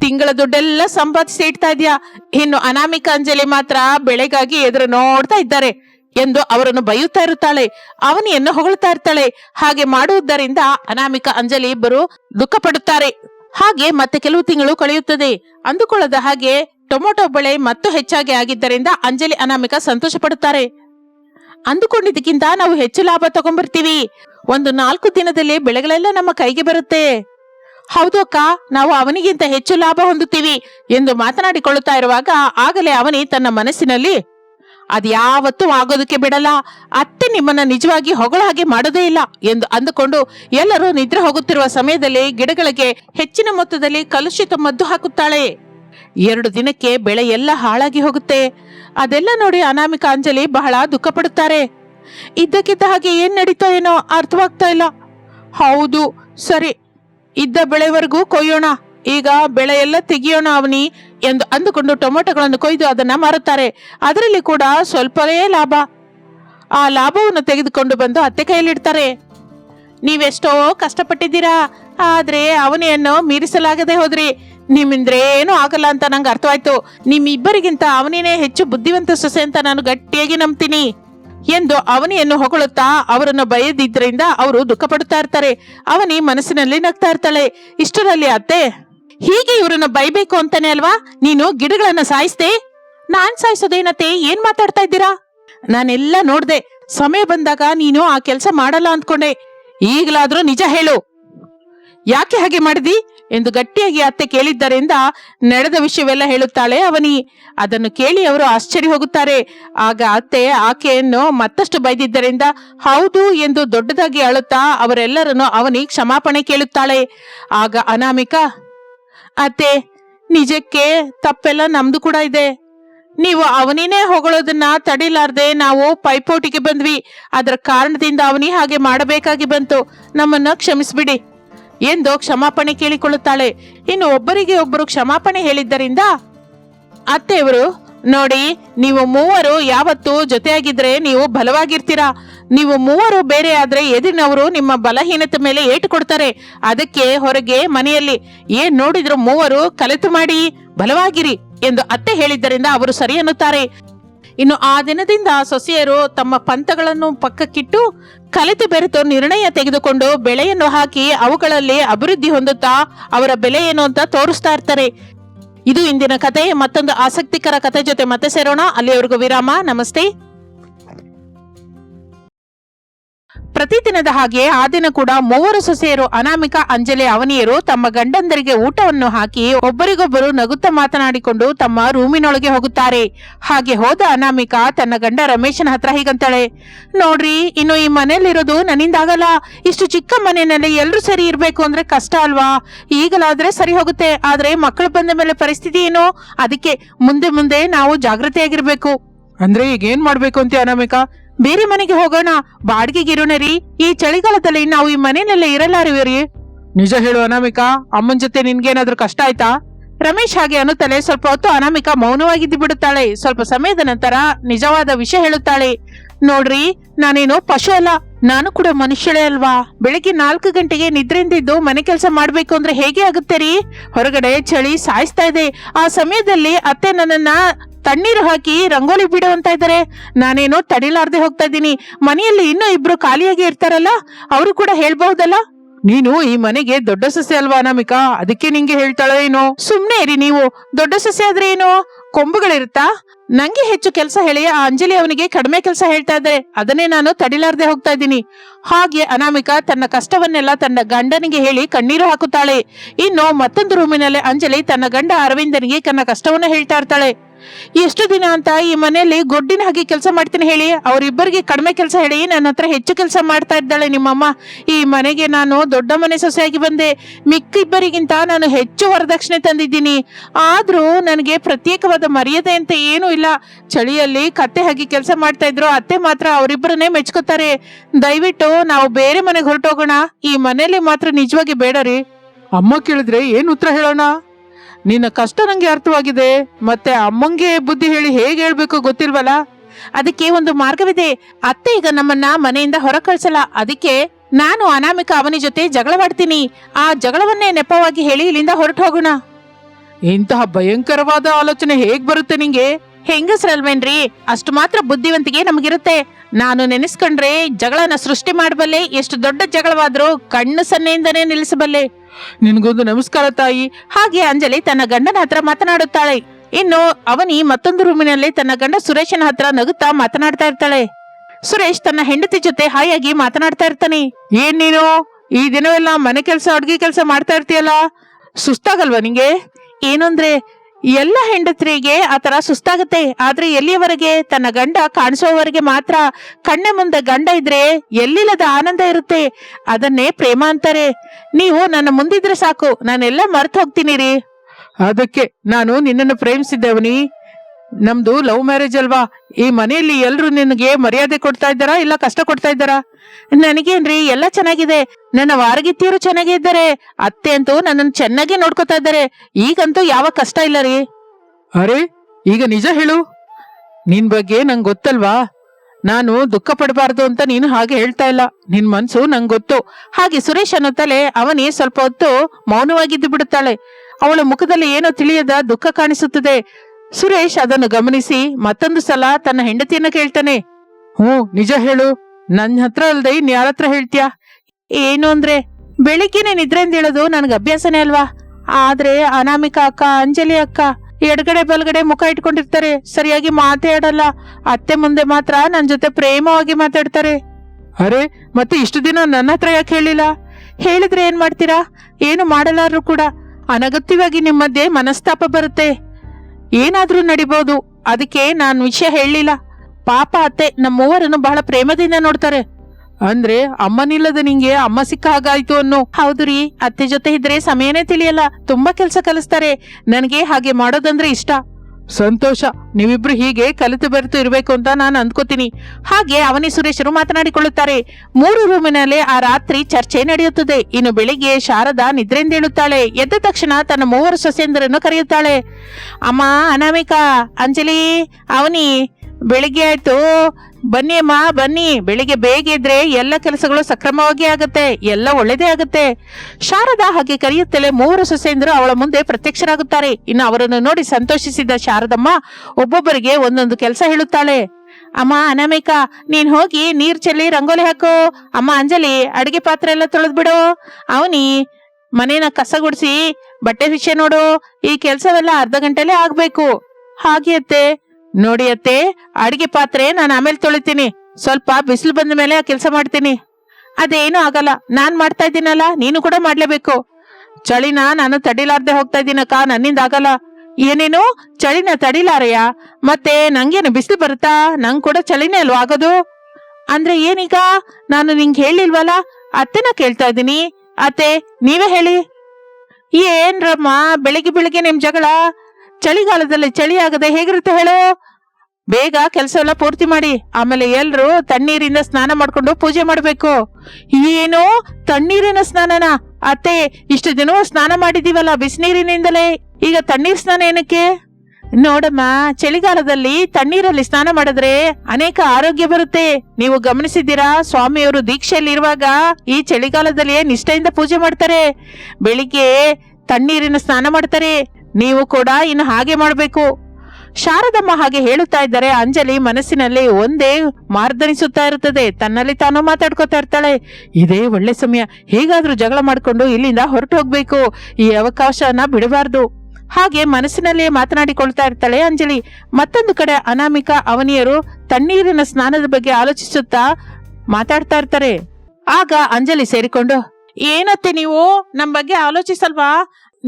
ತಿಂಗಳ ದುಡ್ಡೆಲ್ಲ ಸಂಪಾದಿಸಿ ಇಡ್ತಾ ಇದ್ಯಾ ಇನ್ನು ಅನಾಮಿಕ ಅಂಜಲಿ ಮಾತ್ರ ಬೆಳೆಗಾಗಿ ಎದುರು ನೋಡ್ತಾ ಇದ್ದಾರೆ ಎಂದು ಅವರನ್ನು ಬೈಯುತ್ತಾ ಇರುತ್ತಾಳೆ. ಅವನಿಯನ್ನು ಹೊಗಳ್ತಾ ಇರ್ತಾಳೆ. ಹಾಗೆ ಮಾಡುವುದರಿಂದ ಅನಾಮಿಕ ಅಂಜಲಿ ಇಬ್ಬರು ದುಃಖ ಪಡುತ್ತಾರೆ ಹಾಗೆ ಮತ್ತೆ ಕೆಲವು ತಿಂಗಳು ಕಳೆಯುತ್ತದೆ. ಅಂದುಕೊಳ್ಳದ ಹಾಗೆ ಟೊಮೊಟೊ ಬೆಳೆ ಮತ್ತು ಹೆಚ್ಚಾಗಿ ಆಗಿದ್ದರಿಂದ ಅಂಜಲಿ ಅನಾಮಿಕ ಸಂತೋಷ ಪಡುತ್ತಾರೆ ಅಂದುಕೊಂಡಿದ್ದಕ್ಕಿಂತ ನಾವು ಹೆಚ್ಚು ಲಾಭ ತಗೊಂಡ್ಬರ್ತೀವಿ ಒಂದು ನಾಲ್ಕು ದಿನದಲ್ಲಿ ಬೆಳೆಗಳೆಲ್ಲ ನಮ್ಮ ಕೈಗೆ ಬರುತ್ತೆ. ಹೌದು ಅಕ್ಕ, ನಾವು ಅವನಿಗಿಂತ ಹೆಚ್ಚು ಲಾಭ ಹೊಂದುತ್ತೀವಿ ಎಂದು ಮಾತನಾಡಿಕೊಳ್ಳುತ್ತಾ ಇರುವಾಗ ಆಗಲೇ ಅವನಿ ತನ್ನ ಮನಸ್ಸಿನಲ್ಲಿ, ಅದ್ಯಾವತ್ತೂ ಆಗೋದಕ್ಕೆ ಬಿಡಲ್ಲ. ಅತ್ತೆ ನಿಮ್ಮನ್ನ ನಿಜವಾಗಿ ಹೊಗಳ ಹಾಗೆ ಮಾಡೋದೇ ಇಲ್ಲ ಎಂದು ಅಂದುಕೊಂಡು ಎಲ್ಲರೂ ನಿದ್ರೆ ಹೋಗುತ್ತಿರುವ ಸಮಯದಲ್ಲಿ ಗಿಡಗಳಿಗೆ ಹೆಚ್ಚಿನ ಮೊತ್ತದಲ್ಲಿ ಕಲುಷಿತ ಮದ್ದು ಹಾಕುತ್ತಾಳೆ. ಎರಡು ದಿನಕ್ಕೆ ಬೆಳೆ ಎಲ್ಲ ಹಾಳಾಗಿ ಹೋಗುತ್ತೆ. ಅದೆಲ್ಲ ನೋಡಿ ಅನಾಮಿಕ ಅಂಜಲಿ ಬಹಳ ದುಃಖ ಪಡುತ್ತಾರೆ ಇದ್ದಕ್ಕಿದ್ದ ಹಾಗೆ ಏನ್ ನಡೀತಾ ಏನೋ ಅರ್ಥವಾಗ್ತಾ ಇಲ್ಲ. ಹೌದು, ಸರಿ. ಇದ್ದ ಬೆಳೆವರೆಗೂ ಕೊಯ್ಯೋಣ. ಈಗ ಬೆಳೆ ಎಲ್ಲ ತೆಗಿಯೋಣ ಅವನಿ ಎಂದು ಅಂದುಕೊಂಡು ಟೊಮೆಟೊಗಳನ್ನು ಕೊಯ್ದು ಅದನ್ನ ಮಾರುತ್ತಾರೆ. ಅದರಲ್ಲಿ ಕೂಡ ಸ್ವಲ್ಪವೇ ಲಾಭ. ಆ ಲಾಭವನ್ನು ತೆಗೆದುಕೊಂಡು ಬಂದು ಅತ್ತೆ ಕೈಯಲ್ಲಿಡ್ತಾರೆ ನೀವೆಷ್ಟೋ ಕಷ್ಟಪಟ್ಟಿದ್ದೀರಾ. ಆದ್ರೆ ಅವನಿಯನ್ನು ಮೀರಿಸಲಾಗದೆ ಹೋದ್ರಿ. ನಿಮ್ಮಿಂದ್ರೆ ಆಗಲ್ಲ ಅಂತ ನಂಗೆ ಅರ್ಥವಾಯ್ತು. ನಿಮ್ಮಿಬ್ಬರಿಗಿಂತ ಅವನೇನೇ ಹೆಚ್ಚು ಬುದ್ಧಿವಂತ ಸೊಸೆ ಅಂತ ನಾನು ಗಟ್ಟಿಯಾಗಿ ನಂಬ್ತೀನಿ. ಎಂದು ಅವನಿಯನ್ನು ಹೊಗಳುತ್ತಾ ಅವರನ್ನು ಬಯದಿದ್ದರಿಂದ ಅವರು ದುಃಖ ಪಡುತ್ತಾ ಇರ್ತಾರೆ. ಅವನಿ ಮನಸ್ಸಿನಲ್ಲಿ ನಗ್ತಾ ಇರ್ತಾಳೆ. ಇಷ್ಟರಲ್ಲಿ ಅತ್ತೆ, ಹೀಗೆ ಇವರನ್ನು ಬೈಬೇಕು ಅಂತಾನೆ ಅಲ್ವಾ? ನೀನು ಗಿಡಗಳನ್ನ ಸಾಯಿಸ್ದೆ? ನಾನ್ ಸಾಯಿಸೋದೇನತ್ತೆ? ಏನ್ ಮಾತಾಡ್ತಾ ಇದ್ದೀರಾ? ನಾನೆಲ್ಲ ನೋಡ್ದೆ. ಸಮಯ ಬಂದಾಗ ನೀನು ಆ ಕೆಲಸ ಮಾಡಲ್ಲ ಅಂದ್ಕೊಂಡೆ. ಈಗಲಾದ್ರೂ ನಿಜ ಹೇಳು. ಯಾಕೆ ಹಾಗೆ ಮಾಡಿದಿ? ಎಂದು ಗಟ್ಟಿಯಾಗಿ ಅತ್ತೆ ಕೇಳಿದ್ದರಿಂದ ನಡೆದ ವಿಷಯವೆಲ್ಲ ಹೇಳುತ್ತಾಳೆ. ಅವನಿ ಅದನ್ನು ಕೇಳಿ ಅವರು ಆಶ್ಚರ್ಯ ಹೋಗುತ್ತಾರೆ. ಆಗ ಅತ್ತೆ ಆಕೆಯನ್ನು ಮತ್ತಷ್ಟು ಬೈದಿದ್ದರಿಂದ, ಹೌದು ಎಂದು ದೊಡ್ಡದಾಗಿ ಅಳುತ್ತಾ ಅವರೆಲ್ಲರನ್ನು ಅವನಿ ಕ್ಷಮಾಪಣೆ ಕೇಳುತ್ತಾಳೆ. ಆಗ ಅನಾಮಿಕಾ, ಅತ್ತೆ, ನಿಜಕ್ಕೆ ತಪ್ಪೆಲ್ಲ ನಮ್ದು ಕೂಡ ಇದೆ. ನೀವು ಅವನಿನೇ ಹೊಗಳೋದನ್ನ ತಡಿಲಾರ್ದೆ ನಾವು ಪೈಪೋಟಿಗೆ ಬಂದ್ವಿ. ಅದರ ಕಾರಣದಿಂದ ಅವನಿ ಹಾಗೆ ಮಾಡಬೇಕಾಗಿ ಬಂತು. ನಮ್ಮನ್ನ ಕ್ಷಮಿಸ್ಬಿಡಿ. ಎಂದು ಕ್ಷಮಾಪಣೆ ಕೇಳಿಕೊಳ್ಳುತ್ತಾಳೆ. ಇನ್ನು ಒಬ್ಬರಿಗೆ ಒಬ್ಬರು ಕ್ಷಮಾಪಣೆ ಹೇಳಿದ್ದರಿಂದ? ಅತ್ತೆಯವರು, ನೋಡಿ, ನೀವು ಮೂವರು ಯಾವತ್ತು ಜೊತೆಯಾಗಿದ್ರೆ ನೀವು ಬಲವಾಗಿರ್ತೀರಾ? ನೀವು ಮೂವರು ಬೇರೆ ಆದ್ರೆ ಎದುರಿನವರು ನಿಮ್ಮ ಬಲಹೀನತೆ ಮೇಲೆ ಏಟು ಕೊಡ್ತಾರೆ. ಅದಕ್ಕೆ ಹೊರಗೆ ಮನೆಯಲ್ಲಿ, ಏನ್ ನೋಡಿದ್ರು ಮೂವರು ಕಲೆತು ಮಾಡಿ ಬಲವಾಗಿರಿ ಎಂದು ಅತ್ತೆ ಹೇಳಿದ್ದರಿಂದ ಅವರು ಸರಿ ಅನ್ನುತ್ತಾರೆ. ಇನ್ನು ಆ ದಿನದಿಂದ ಸೊಸೆಯರು ತಮ್ಮ ಪಂಥಗಳನ್ನು ಪಕ್ಕಕ್ಕಿಟ್ಟು ಕಲಿತು ಬೆರೆತು ನಿರ್ಣಯ ತೆಗೆದುಕೊಂಡು ಬೆಳೆಯನ್ನು ಹಾಕಿ ಅವುಗಳಲ್ಲಿ ಅಭಿವೃದ್ಧಿ ಹೊಂದುತ್ತಾ ಅವರ ಬೆಲೆ ಏನು ಅಂತ ತೋರಿಸ್ತಾ ಇರ್ತಾರೆ. ಇದು ಇಂದಿನ ಕತೆ. ಮತ್ತೊಂದು ಆಸಕ್ತಿಕರ ಕತೆ ಜೊತೆ ಮತ್ತೆ ಸೇರೋಣ. ಅಲ್ಲಿಯವರೆಗೂ ವಿರಾಮ. ನಮಸ್ತೆ. ಪ್ರತಿದಿನದ ಹಾಗೆ ಆ ದಿನ ಕೂಡ ಮೂವರು ಸೊಸೆಯರು ಅನಾಮಿಕ ಅಂಜಲಿ ಅವನಿಯರು ತಮ್ಮ ಗಂಡಂದರಿಗೆ ಊಟವನ್ನು ಹಾಕಿ ಒಬ್ಬರಿಗೊಬ್ಬರು ನಗುತ್ತಾ ಮಾತನಾಡಿಕೊಂಡು ತಮ್ಮ ರೂಮಿನೊಳಗೆ ಹೋಗುತ್ತಾರೆ. ಹಾಗೆ ಹೋದ ಅನಾಮಿಕ ತನ್ನ ಗಂಡ ರಮೇಶನ ಹತ್ರ ಹೀಗಂತಾಳೆ, ನೋಡ್ರಿ, ಇನ್ನು ಈ ಮನೆಯಲ್ಲಿರೋದು ನನ್ನಿಂದಾಗಲ್ಲ. ಇಷ್ಟು ಚಿಕ್ಕ ಮನೆಯಲ್ಲಿ ಎಲ್ಲರೂ ಸರಿ ಇರಬೇಕು ಅಂದ್ರೆ ಕಷ್ಟ ಅಲ್ವಾ? ಈಗಲಾದ್ರೆ ಸರಿ ಹೋಗುತ್ತೆ. ಆದ್ರೆ ಮಕ್ಕಳು ಬಂದ ಮೇಲೆ ಪರಿಸ್ಥಿತಿ ಏನು? ಅದಕ್ಕೆ ಮುಂದೆ ಮುಂದೆ ನಾವು ಜಾಗೃತಿಯಾಗಿರ್ಬೇಕು ಅಂದ್ರೆ ಈಗ ಏನ್ ಮಾಡ್ಬೇಕು ಅಂತ ಅನಾಮಿಕ? ಬೇರೆ ಮನೆಗೆ ಹೋಗೋಣ. ಬಾಡಿಗೆಗೆ ಇರೋಣ ರೀ. ಈ ಚಳಿಗಾಲದಲ್ಲಿ ನಾವು ಈ ಮನೆಯಲ್ಲೇ ಇರಲಾರಿವೆ ರೀ ನಿಜ ಹೇಳು ಅನಾಮಿಕ, ಅಮ್ಮನ ಜೊತೆ ನಿನ್ಗೇನಾದ್ರೂ ಕಷ್ಟ ಆಯ್ತಾ? ರಮೇಶ್ ಹಾಗೆ ಅನ್ನುತ್ತಲೇ ಸ್ವಲ್ಪ ಹೊತ್ತು ಅನಾಮಿಕ ಮೌನವಾಗಿದ್ದು ಬಿಡುತ್ತಾಳೆ. ಸ್ವಲ್ಪ ಸಮಯದ ನಂತರ ನಿಜವಾದ ವಿಷಯ ಹೇಳುತ್ತಾಳೆ. ನೋಡ್ರಿ, ನಾನೇನು ಪಶು ಅಲ್ಲ. ನಾನು ಕೂಡ ಮನುಷ್ಯಳೇ ಅಲ್ವಾ? ಬೆಳಿಗ್ಗೆ ನಾಲ್ಕು ಗಂಟೆಗೆ ನಿದ್ರೆಂದಿದ್ದು ಮನೆ ಕೆಲಸ ಮಾಡ್ಬೇಕು ಅಂದ್ರೆ ಹೇಗೆ ಆಗುತ್ತೆ ರೀ? ಹೊರಗಡೆ ಚಳಿ ಸಾಯಿಸ್ತಾ ಇದೆ. ಆ ಸಮಯದಲ್ಲಿ ಅತ್ತೆ ನನ್ನನ್ನ ತಣ್ಣೀರು ಹಾಕಿ ರಂಗೋಲಿ ಬಿಡು ಅಂತ ಇದ್ದಾರೆ. ನಾನೇನೋ ತಡಿಲಾರ್ದೆ ಹೋಗ್ತಾ ಇದ್ದೀನಿ. ಮನೆಯಲ್ಲಿ ಇನ್ನೂ ಇಬ್ರು ಖಾಲಿಯಾಗಿ ಇರ್ತಾರಲ್ಲ, ಅವರು ಕೂಡ ಹೇಳ್ಬಹುದಲ್ಲ? ನೀನು ಈ ಮನೆಗೆ ದೊಡ್ಡ ಸಸ್ಯ ಅಲ್ವಾ ಅನಾಮಿಕಾ? ಅದಕ್ಕೆ ನಿಂಗೆ ಹೇಳ್ತಾಳೆ ಏನೋ? ಸುಮ್ನೆ ಇರಿ ನೀವು. ದೊಡ್ಡ ಸಸ್ಯ ಆದ್ರೆ ಏನು? ಕೊಂಬುಗಳಿರುತ್ತಾ? ನಂಗೆ ಹೆಚ್ಚು ಕೆಲಸ ಹೇಳಿ ಆ ಅಂಜಲಿ ಅವನಿಗೆ ಕಡಿಮೆ ಕೆಲಸ ಹೇಳ್ತಾ ಇದ್ದಾರೆ. ಅದನ್ನೇ ನಾನು ತಡಿಲಾರ್ದೆ ಹೋಗ್ತಾ ಇದ್ದೀನಿ. ಹಾಗೆ ಅನಾಮಿಕಾ ತನ್ನ ಕಷ್ಟವನ್ನೆಲ್ಲ ತನ್ನ ಗಂಡನಿಗೆ ಹೇಳಿ ಕಣ್ಣೀರು ಹಾಕುತ್ತಾಳೆ. ಇನ್ನು ಮತ್ತೊಂದು ರೂಮಿನಲ್ಲಿ ಅಂಜಲಿ ತನ್ನ ಗಂಡ ಅರವಿಂದನಿಗೆ ತನ್ನ ಕಷ್ಟವನ್ನ ಹೇಳ್ತಾ ಇರ್ತಾಳೆ. ಎಷ್ಟು ದಿನ ಅಂತ ಈ ಮನೆಯಲ್ಲಿ ಗೊಡ್ಡಿನ ಹಾಗೆ ಕೆಲಸ ಮಾಡ್ತೀನಿ ಹೇಳಿ. ಅವರಿಬ್ಬರಿಗೆ ಕಡಿಮೆ ಕೆಲಸ ಹೇಳಿ, ನನ್ನ ಹತ್ರ ಹೆಚ್ಚು ಕೆಲಸ ಮಾಡ್ತಾ ಇದ್ದಾಳೆ ನಿಮ್ಮಮ್ಮ. ಈ ಮನೆಗೆ ನಾನು ದೊಡ್ಡ ಮನೆ ಸೊಸೆಯಾಗಿ ಬಂದೆ. ಮಿಕ್ಕಿಬ್ಬರಿಗಿಂತ ನಾನು ಹೆಚ್ಚು ವರದಕ್ಷಿಣೆ ತಂದಿದ್ದೀನಿ. ಆದರೂ ನನಗೆ ಪ್ರತ್ಯೇಕವಾದ ಮರ್ಯಾದೆ ಅಂತ ಏನೂ ಇಲ್ಲ. ಚಳಿಯಲ್ಲಿ ಕತ್ತೆ ಹಾಗೆ ಕೆಲಸ ಮಾಡ್ತಾ ಇದ್ರು. ಅತ್ತೆ ಮಾತ್ರ ಅವರಿಬ್ಬರನ್ನೇ ಮೆಚ್ಕೋತಾರೆ. ದಯವಿಟ್ಟು ನಾವು ಬೇರೆ ಮನೆಗೆ ಹೊರಟೋಗೋಣ. ಈ ಮನೆಯಲ್ಲಿ ಮಾತ್ರ ನಿಜವಾಗಿ ಬೇಡ ರೀ. ಅಮ್ಮ ಕೇಳಿದ್ರೆ ಏನು ಉತ್ತರ ಹೇಳೋಣ? ನಿನ್ನ ಕಷ್ಟ ನಂಗೆ ಅರ್ಥವಾಗಿದೆ, ಮತ್ತೆ ಅಮ್ಮಂಗೆ ಬುದ್ಧಿ ಹೇಳಿ ಹೇಗೆ ಹೇಳ್ಬೇಕು ಗೊತ್ತಿಲ್ವಲ್ಲ? ಅದಕ್ಕೆ ಒಂದು ಮಾರ್ಗವಿದೆ. ಅತ್ತೆ ಈಗ ನಮ್ಮನ್ನ ಮನೆಯಿಂದ ಹೊರ ಕಳ್ಸಲ್ಲ ಅದಕ್ಕೆ ನಾನು ಅನಾಮಿಕ ಅವನ ಜೊತೆ ಜಗಳವಾಡ್ತೀನಿ. ಆ ಜಗಳವನ್ನೇ ನೆಪವಾಗಿ ಹೇಳಿ ಇಲ್ಲಿಂದ ಹೊರಟು ಹೋಗೋಣ ಇಂತಹ ಭಯಂಕರವಾದ ಆಲೋಚನೆ ಹೇಗ್ ಬರುತ್ತೆ ನಿಂಗೆ? ಹೆಂಗಸ್ರಲ್ವೇನ್ರಿ? ಅಷ್ಟು ಮಾತ್ರ ಬುದ್ಧಿವಂತಿಗೆ ನಮಗಿರುತ್ತೆ. ನಾನು ನೆನೆಸ್ಕೊಂಡ್ರೆ ಜಗಳನ ಸೃಷ್ಟಿ ಮಾಡಬಲ್ಲೆ, ಎಷ್ಟು ದೊಡ್ಡ ಜಗಳವಾದ್ರೂ ಕಣ್ಣು ಸನ್ನೆಯಿಂದನೇ ನಿಲ್ಲಿಸಬಲ್ಲೆ. ನಿನಗೊಂದು ನಮಸ್ಕಾರ ತಾಯಿ. ಹಾಗೆ ಅಂಜಲಿ ತನ್ನ ಗಂಡನ ಹತ್ರ ಮಾತನಾಡುತ್ತಾಳೆ. ಇನ್ನು ಅವನಿ ಮತ್ತೊಂದು ರೂಮಿನಲ್ಲಿ ತನ್ನ ಗಂಡ ಸುರೇಶನ ಹತ್ರ ನಗುತ್ತಾ ಮಾತನಾಡ್ತಾ ಇರ್ತಾಳೆ. ಸುರೇಶ್ ತನ್ನ ಹೆಂಡತಿ ಜೊತೆ ಹಾಯಾಗಿ ಮಾತನಾಡ್ತಾ ಇರ್ತಾನೆ. ಏನ್ ನೀನು? ಈ ದಿನವೆಲ್ಲ ಮನೆ ಕೆಲಸ, ಅಡ್ಗೆ ಕೆಲಸ ಮಾಡ್ತಾ ಇರ್ತೀಯಲ್ಲ? ಸುಸ್ತಾಗಲ್ವಾ ನಿಂಗೆ? ಏನಂದ್ರೆ ಎಲ್ಲ ಹೆಂಡತ್ರಿಗೆ ಆ ತರ ಸುಸ್ತಾಗತ್ತೆ. ಆದ್ರೆ ಎಲ್ಲಿಯವರೆಗೆ? ತನ್ನ ಗಂಡ ಕಾಣಿಸೋವರೆಗೆ ಮಾತ್ರ ಕಣ್ಣ ಮುಂದೆ ಗಂಡ ಇದ್ರೆ ಎಲ್ಲಿಲ್ಲದ ಆನಂದ ಇರುತ್ತೆ. ಅದನ್ನೇ ಪ್ರೇಮ ಅಂತಾರೆ. ನೀವು ನನ್ನ ಮುಂದಿದ್ರೆ ಸಾಕು. ನಾನೆಲ್ಲ ಮರ್ತು ಹೋಗ್ತೀನಿ ರೀ. ಅದಕ್ಕೆ ನಾನು ನಿನ್ನನ್ನು ಪ್ರೇಮಿಸಿದ್ದವನಿ. ನಮ್ದು ಲವ್ ಮ್ಯಾರೇಜ್ ಅಲ್ವಾ? ಈ ಮನೆಯಲ್ಲಿ ಎಲ್ರು ನಿನಗೆ ಮರ್ಯಾದೆ ಕೊಡ್ತಾ ಇದ್ದಾರಾ ಇಲ್ಲ ಕಷ್ಟ ಕೊಡ್ತಾ ಇದ್ದಾರಾ? ನನಗೇನ್ರಿ, ಎಲ್ಲ ಚೆನ್ನಾಗಿದೆ. ನನ್ನ ವಾರಗಿತ್ತಿಯರು ಚೆನ್ನಾಗೇ ಇದ್ದಾರೆ. ಅತ್ತೆ ಅಂತೂ ನನ್ನನ್ನು ಚೆನ್ನಾಗಿ ನೋಡ್ಕೊತಾ ಇದ್ದಾರೆ. ಈಗಂತೂ ಯಾವ ಕಷ್ಟ ಇಲ್ಲ ರೀ. ಅರೆ, ಈಗ ನಿಜ ಹೇಳು. ನಿನ್ ಬಗ್ಗೆ ನಂಗೆ ಗೊತ್ತಲ್ವಾ? ನಾನು ದುಃಖ ಪಡಬಾರ್ದು ಅಂತ ನೀನು ಹಾಗೆ ಹೇಳ್ತಾ ಇಲ್ಲ. ನಿನ್ ಮನ್ಸು ನಂಗೆ ಗೊತ್ತು. ಹಾಗೆ ಸುರೇಶ್ ಅನ್ನೋ ತಲೆ ಅವನೇ ಸ್ವಲ್ಪ ಹೊತ್ತು ಮೌನವಾಗಿದ್ದು ಬಿಡುತ್ತಾಳೆ. ಅವಳ ಮುಖದಲ್ಲಿ ಏನೋ ತಿಳಿಯದ ದುಃಖ ಕಾಣಿಸುತ್ತದೆ. ಸುರೇಶ್ ಅದನ್ನು ಗಮನಿಸಿ ಮತ್ತೊಂದು ಸಲ ತನ್ನ ಹೆಂಡತಿಯನ್ನ ಕೇಳ್ತಾನೆ. ಹ್ಞೂ, ನಿಜ ಹೇಳು. ನನ್ನ ಹತ್ರ ಅಲ್ದೆ ಇನ್ ಯಾರ ಹತ್ರ ಹೇಳ್ತೀಯಾ? ಏನು ಅಂದ್ರೆ, ಬೆಳಿಗ್ಗೆನೆ ನಿದ್ರೆಯಿಂದ ಹೇಳೋದು ನನಗೆ ಅಭ್ಯಾಸನೇ ಅಲ್ವಾ? ಆದ್ರೆ ಅನಾಮಿಕಾ ಅಕ್ಕ, ಅಂಜಲಿ ಅಕ್ಕ ಎಡಗಡೆ ಬಲಗಡೆ ಮುಖ ಇಟ್ಕೊಂಡಿರ್ತಾರೆ. ಸರಿಯಾಗಿ ಮಾತಾಡಲ್ಲ. ಅತ್ತೆ ಮುಂದೆ ಮಾತ್ರ ನನ್ನ ಜೊತೆ ಪ್ರೇಮವಾಗಿ ಮಾತಾಡ್ತಾರೆ. ಅರೆ, ಮತ್ತೆ ಇಷ್ಟು ದಿನ ನನ್ನ ಹತ್ರ ಯಾಕೆ ಹೇಳಿಲ್ಲ? ಹೇಳಿದ್ರೆ ಏನ್ ಮಾಡ್ತೀರಾ? ಏನು ಮಾಡಲಾರು ಕೂಡ. ಅನಗತ್ಯವಾಗಿ ನಿಮ್ಮ ಮಧ್ಯೆ ಮನಸ್ತಾಪ ಬರುತ್ತೆ. ಏನಾದ್ರೂ ನಡಿಬಹುದು ಅದಕ್ಕೆ ನಾನು ವಿಷಯ ಹೇಳಲಿಲ್ಲ. ಪಾಪ ಅತ್ತೆ ನಮ್ಮ ಮೂವರನ್ನು ಬಹಳ ಪ್ರೇಮದಿಂದ ನೋಡ್ತಾರೆ. ಅಂದ್ರೆ ಅಮ್ಮನಿಲ್ಲದ ನಿಂಗೆ ಅಮ್ಮ ಸಿಕ್ಕ ಹಾಗಾಯ್ತು ಅನ್ನೋ. ಹೌದು ರೀ, ಅತ್ತೆ ಜೊತೆ ಇದ್ರೆ ಸಮಯನೇ ತಿಳಿಯಲ್ಲ. ತುಂಬಾ ಕೆಲಸ ಕಲಿಸ್ತಾರೆ. ನನಗೆ ಹಾಗೆ ಮಾಡೋದಂದ್ರೆ ಇಷ್ಟ. ಸಂತೋಷ, ನೀವಿಬ್ರು ಹೀಗೆ ಕಲಿತು ಬೆರೆತು ಇರಬೇಕು ಅಂತ ನಾನು ಅಂದ್ಕೋತೀನಿ. ಹಾಗೆ ಅವನಿ ಸುರೇಶರು ಮಾತನಾಡಿಕೊಳ್ಳುತ್ತಾರೆ. ಮೂರು ರೂಮಿನಲ್ಲಿ ಆ ರಾತ್ರಿ ಚರ್ಚೆ ನಡೆಯುತ್ತದೆ. ಇನ್ನು ಬೆಳಿಗ್ಗೆ ಶಾರದಾ ನಿದ್ರೆಯಿಂದ ಹೇಳುತ್ತಾಳೆ ಎದ್ದ ತಕ್ಷಣ ತನ್ನ ಮೂವರು ಸೊಸೆಯಂದರನ್ನು ಕರೆಯುತ್ತಾಳೆ. ಅಮ್ಮ, ಅನಾಮಿಕಾ, ಅಂಜಲಿ, ಅವನಿ, ಬೆಳಿಗ್ಗೆ ಆಯ್ತು. ಬನ್ನಿ ಅಮ್ಮ, ಬನ್ನಿ. ಬೆಳಿಗ್ಗೆ ಬೇಗ ಇದ್ರೆ ಎಲ್ಲ ಕೆಲಸಗಳು ಸಕ್ರಮವಾಗಿ ಆಗುತ್ತೆ, ಎಲ್ಲ ಒಳ್ಳೇದೇ ಆಗುತ್ತೆ. ಶಾರದಾ ಹಾಗೆ ಕರೆಯುತ್ತಲೇ ಮೂವರು ಸೊಸೆಯಂದರು ಅವಳ ಮುಂದೆ ಪ್ರತ್ಯಕ್ಷರಾಗುತ್ತಾರೆ. ಇನ್ನು ಅವರನ್ನು ನೋಡಿ ಸಂತೋಷಿಸಿದ ಶಾರದಮ್ಮ ಒಬ್ಬೊಬ್ಬರಿಗೆ ಒಂದೊಂದು ಕೆಲಸ ಹೇಳುತ್ತಾಳೆ. ಅಮ್ಮ, ಅನಾಮಿಕಾ, ನೀನ್ ಹೋಗಿ ನೀರ್ ಚೆಲ್ಲಿ ರಂಗೋಲಿ ಹಾಕು. ಅಮ್ಮ, ಅಂಜಲಿ, ಅಡಿಗೆ ಪಾತ್ರೆ ಎಲ್ಲ ತೊಳೆದ್ ಬಿಡು ಅವನಿ, ಮನೇನ ಕಸ ಗುಡಿಸಿ, ಬಟ್ಟೆ ವಿಷಯ ನೋಡು. ಈ ಕೆಲಸವೆಲ್ಲ ಅರ್ಧ ಗಂಟೆಲೆ ಆಗ್ಬೇಕು. ಹಾಗೆ ಅತ್ತೆ. ನೋಡಿ ಅತ್ತೆ, ಅಡಿಗೆ ಪಾತ್ರೆ ನಾನು ಆಮೇಲೆ ತೊಳಿತೀನಿ. ಸ್ವಲ್ಪ ಬಿಸಿಲು ಬಂದ ಮೇಲೆ ಕೆಲಸ ಮಾಡ್ತೀನಿ. ಅದೇನು ಆಗಲ್ಲ, ನಾನ್ ಮಾಡ್ತಾ ಇದ್ದೀನಲ್ಲ, ನೀನು ಕೂಡ ಮಾಡ್ಲೇಬೇಕು. ಚಳಿನ ನಾನು ತಡಿಲಾರ್ದೆ ಹೋಗ್ತಾ ಇದ್ದೀನಕ್ಕ, ನನ್ನಿಂದ ಆಗಲ್ಲ. ಏನೇನು? ಚಳಿನ ತಡಿಲಾರಯ್ಯ ಮತ್ತೆ ನಂಗೇನು ಬಿಸಿಲು ಬರುತ್ತಾ? ನಂಗ್ ಕೂಡ ಚಳಿನೇ ಅಲ್ವಾ ಆಗೋದು? ಅಂದ್ರೆ ಏನೀಗ? ನಾನು ನಿಂಗೆ ಹೇಳಿಲ್ವಲ್ಲ, ಅತ್ತೆನ ಕೇಳ್ತಾ ಇದ್ದೀನಿ. ಅತ್ತೆ, ನೀವೇ ಹೇಳಿ. ಏನ್ರಮ್ಮ, ಬೆಳಿಗ್ಗೆ ಬೆಳಿಗ್ಗೆ ನಿಮ್ ಜಗಳ? ಚಳಿಗಾಲದಲ್ಲಿ ಚಳಿ ಆಗದೆ ಹೇಗಿರುತ್ತೆ ಹೇಳು? ಬೇಗ ಕೆಲಸ ಎಲ್ಲ ಪೂರ್ತಿ ಮಾಡಿ. ಆಮೇಲೆ ಎಲ್ರು ತಣ್ಣೀರಿಂದ ಸ್ನಾನ ಮಾಡ್ಕೊಂಡು ಪೂಜೆ ಮಾಡ್ಬೇಕು. ಏನು ತಣ್ಣೀರಿನ ಸ್ನಾನನ? ಅತ್ತೆ, ಇಷ್ಟು ದಿನ ಸ್ನಾನ ಮಾಡಿದೀವಲ್ಲ ಬಿಸಿನೀರಿನಿಂದಲೇ? ಈಗ ತಣ್ಣೀರ್ ಸ್ನಾನ ಏನಕ್ಕೆ? ನೋಡಮ್ಮ, ಚಳಿಗಾಲದಲ್ಲಿ ತಣ್ಣೀರಲ್ಲಿ ಸ್ನಾನ ಮಾಡಿದ್ರೆ ಅನೇಕ ಆರೋಗ್ಯ ಬರುತ್ತೆ. ನೀವು ಗಮನಿಸಿದ್ದೀರಾ, ಸ್ವಾಮಿಯವರು ದೀಕ್ಷೆಯಲ್ಲಿ ಇರುವಾಗ ಈ ಚಳಿಗಾಲದಲ್ಲಿ ನಿಷ್ಠೆಯಿಂದ ಪೂಜೆ ಮಾಡ್ತಾರೆ. ಬೆಳಿಗ್ಗೆ ತಣ್ಣೀರಿನ ಸ್ನಾನ ಮಾಡ್ತಾರೆ. ನೀವು ಕೂಡ ಇನ್ನು ಹಾಗೆ ಮಾಡಬೇಕು. ಶಾರದಮ್ಮ ಹಾಗೆ ಹೇಳುತ್ತಾ ಇದ್ದರೆ ಅಂಜಲಿ ಮನಸ್ಸಿನಲ್ಲಿ ಒಂದೇ ಮಾರ್ದನಿಸುತ್ತಾ ಇರುತ್ತದೆ. ತನ್ನಲ್ಲಿ ತಾನು ಮಾತಾಡ್ಕೋತಾ ಇರ್ತಾಳೆ. ಇದೇ ಒಳ್ಳೆ ಸಮಯ. ಹೇಗಾದ್ರೂ ಜಗಳ ಮಾಡ್ಕೊಂಡು ಇಲ್ಲಿಂದ ಹೊರಟು ಹೋಗ್ಬೇಕು. ಈ ಅವಕಾಶನ ಬಿಡಬಾರ್ದು. ಹಾಗೆ ಮನಸ್ಸಿನಲ್ಲಿಯೇ ಮಾತನಾಡಿಕೊಳ್ತಾ ಇರ್ತಾಳೆ ಅಂಜಲಿ. ಮತ್ತೊಂದು ಕಡೆ ಅನಾಮಿಕ ಅವನಿಯರು ತಣ್ಣೀರಿನ ಸ್ನಾನದ ಬಗ್ಗೆ ಆಲೋಚಿಸುತ್ತಾ ಮಾತಾಡ್ತಾ ಇರ್ತಾರೆ. ಆಗ ಅಂಜಲಿ ಸೇರಿಕೊಂಡು, ಏನತ್ತೆ ನೀವು? ನಮ್ಮ ಬಗ್ಗೆ ಆಲೋಚಿಸಲ್ವಾ?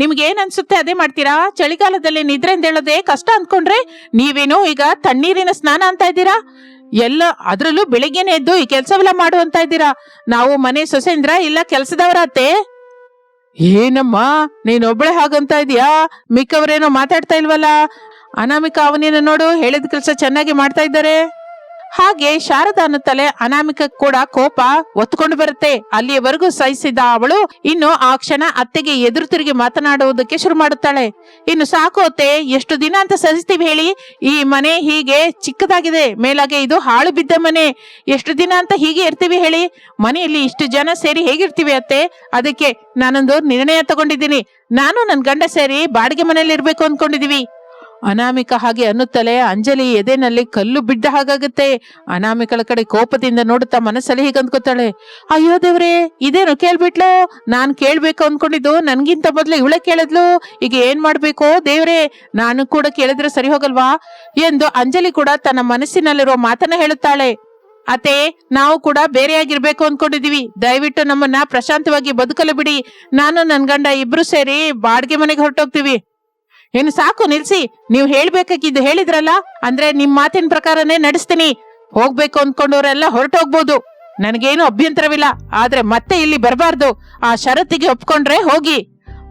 ನಿಮ್ಗೆ ಏನ್ ಅನ್ಸುತ್ತೆ ಅದೇ ಮಾಡ್ತೀರಾ? ಚಳಿಗಾಲದಲ್ಲಿ ನಿದ್ರೆ ಹೇಳೋದೇ ಕಷ್ಟ ಅಂದ್ಕೊಂಡ್ರೆ ನೀವೇನು ಈಗ ತಣ್ಣೀರಿನ ಸ್ನಾನ ಅಂತ ಇದ್ದೀರಾ? ಎಲ್ಲ ಅದ್ರಲ್ಲೂ ಬೆಳಿಗ್ಗೆನೆ ಎದ್ದು ಈ ಕೆಲ್ಸವೆಲ್ಲ ಮಾಡು ಅಂತ ಇದ್ದೀರಾ? ನಾವು ಮನೆ ಸೊಸೆಂದ್ರ ಇಲ್ಲ ಕೆಲ್ಸದವರ ಅತ್ತೆ ಏನಮ್ಮ, ನೀನೊಬ್ಳೆ ಹಾಗಂತ ಇದೀಯಾ ಮಿಕ್ಕವರೇನೋ ಮಾತಾಡ್ತಾ ಇಲ್ವಲ್ಲ? ಅನಾಮಿಕ ಅವನೇನ ನೋಡು, ಹೇಳಿದ ಕೆಲಸ ಚೆನ್ನಾಗಿ ಮಾಡ್ತಾ ಇದ್ದಾರೆ. ಹಾಗೆ ಶಾರದಾನ ತಲೆ ಅನಾಮಿಕ ಕೂಡ ಕೋಪ ಒತ್ಕೊಂಡು ಬರುತ್ತೆ. ಅಲ್ಲಿಯವರೆಗೂ ಸಹಿಸಿದ ಅವಳು ಇನ್ನು ಆ ಕ್ಷಣ ಅತ್ತೆಗೆ ಎದುರು ತಿರುಗಿ ಮಾತನಾಡುವುದಕ್ಕೆ ಶುರು ಮಾಡುತ್ತಾಳೆ. ಇನ್ನು ಸಾಕೋತೆ ಎಷ್ಟು ದಿನ ಅಂತ ಸಹಿಸ್ತೀವಿ ಹೇಳಿ. ಈ ಮನೆ ಹೀಗೆ ಚಿಕ್ಕದಾಗಿದೆ. ಮೇಲಾಗೆ ಇದು ಹಾಳು ಬಿದ್ದ ಮನೆ. ಎಷ್ಟು ದಿನ ಅಂತ ಹೀಗೆ ಇರ್ತೀವಿ ಹೇಳಿ. ಮನೆಯಲ್ಲಿ ಇಷ್ಟು ಜನ ಸೇರಿ ಹೇಗಿರ್ತೀವಿ ಅತ್ತೆ? ಅದಕ್ಕೆ ನಾನೊಂದು ನಿರ್ಣಯ ತಗೊಂಡಿದ್ದೀನಿ. ನಾನು ನನ್ನ ಗಂಡ ಸೇರಿ ಬಾಡಿಗೆ ಮನೆಯಲ್ಲಿ ಇರ್ಬೇಕು ಅನ್ಕೊಂಡಿದೀವಿ. ಅನಾಮಿಕ ಹಾಗೆ ಅನ್ನುತ್ತಲೇ ಅಂಜಲಿ ಎದೆನಲ್ಲಿ ಕಲ್ಲು ಬಿದ್ದ ಹಾಗಾಗುತ್ತೆ. ಅನಾಮಿಕಳ ಕಡೆ ಕೋಪದಿಂದ ನೋಡುತ್ತಾ ಮನಸ್ಸಲ್ಲಿ ಹೀಗೆ ಅಂದ್ಕೋತಾಳೆ, ಅಯ್ಯೋ ದೇವ್ರೇ, ಇದೇನು ಕೇಳ್ಬಿಟ್ಲು? ನಾನು ಕೇಳ್ಬೇಕು ಅಂದ್ಕೊಂಡಿದ್ದು ನನ್ಗಿಂತ ಮೊದ್ಲು ಇವಳೆ ಕೇಳಿದ್ಲು. ಈಗ ಏನ್ ಮಾಡ್ಬೇಕು ದೇವ್ರೇ? ನಾನು ಕೂಡ ಕೇಳಿದ್ರೆ ಸರಿ ಹೋಗಲ್ವಾ? ಎಂದು ಅಂಜಲಿ ಕೂಡ ತನ್ನ ಮನಸ್ಸಿನಲ್ಲಿರುವ ಮಾತನ್ನ ಹೇಳುತ್ತಾಳೆ ಅತೆ ನಾವು ಕೂಡ ಬೇರೆಯಾಗಿರ್ಬೇಕು ಅನ್ಕೊಂಡಿದೀವಿ ದಯವಿಟ್ಟು ನಮ್ಮನ್ನ ಪ್ರಶಾಂತವಾಗಿ ಬದುಕಲು ಬಿಡಿ. ನಾನು ನನ್ ಗಂಡ ಇಬ್ರು ಸೇರಿ ಬಾಡಿಗೆ ಮನೆಗೆ ಹೊರಟೋಗ್ತೀವಿ. ಏನು ಸಾಕು ನಿಲ್ಸಿ, ನೀವು ಹೇಳ್ಬೇಕಾಗಿದ್ದು ಹೇಳಿದ್ರಲ್ಲ? ಅಂದ್ರೆ ನಿಮ್ ಮಾತಿನ ಪ್ರಕಾರನೇ ನಡೆಸ್ತೀನಿ. ಹೋಗ್ಬೇಕು ಅನ್ಕೊಂಡವರೆಲ್ಲ ಹೊರಟೋಗ್ಬೋದು. ನನಗೇನು ಅಭ್ಯಂತರವಿಲ್ಲ. ಆದ್ರೆ ಮತ್ತೆ ಇಲ್ಲಿ ಬರಬಾರ್ದು. ಆ ಶರತ್ತಿಗೆ ಒಪ್ಕೊಂಡ್ರೆ ಹೋಗಿ.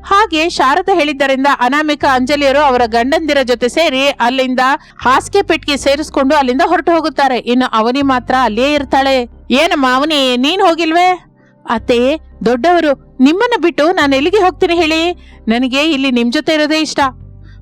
ಹಾಗೆ ಶಾರದಾ ಹೇಳಿದ್ದರಿಂದ ಅನಾಮಿಕ ಅಂಜಲಿಯರು ಅವರ ಗಂಡಂದಿರ ಜೊತೆ ಸೇರಿ ಅಲ್ಲಿಂದ ಹಾಸಿಗೆ ಪೆಟ್ಟಿಗೆ ಸೇರಿಸ್ಕೊಂಡು ಅಲ್ಲಿಂದ ಹೊರಟು ಹೋಗುತ್ತಾರೆ. ಇನ್ನು ಅವನಿ ಮಾತ್ರ ಅಲ್ಲಿಯೇ ಇರ್ತಾಳೆ. ಏನಮ್ಮ ಅವನಿ, ನೀನ್ ಹೋಗಿಲ್ವೇ? ಅತ್ತೆ, ದೊಡ್ಡವರು, ನಿಮ್ಮನ್ನ ಬಿಟ್ಟು ನಾನು ಎಲ್ಲಿಗೆ ಹೋಗ್ತೀನಿ ಹೇಳಿ? ನನಗೆ ಇಲ್ಲಿ ನಿಮ್ ಜೊತೆ ಇರೋದೇ ಇಷ್ಟ.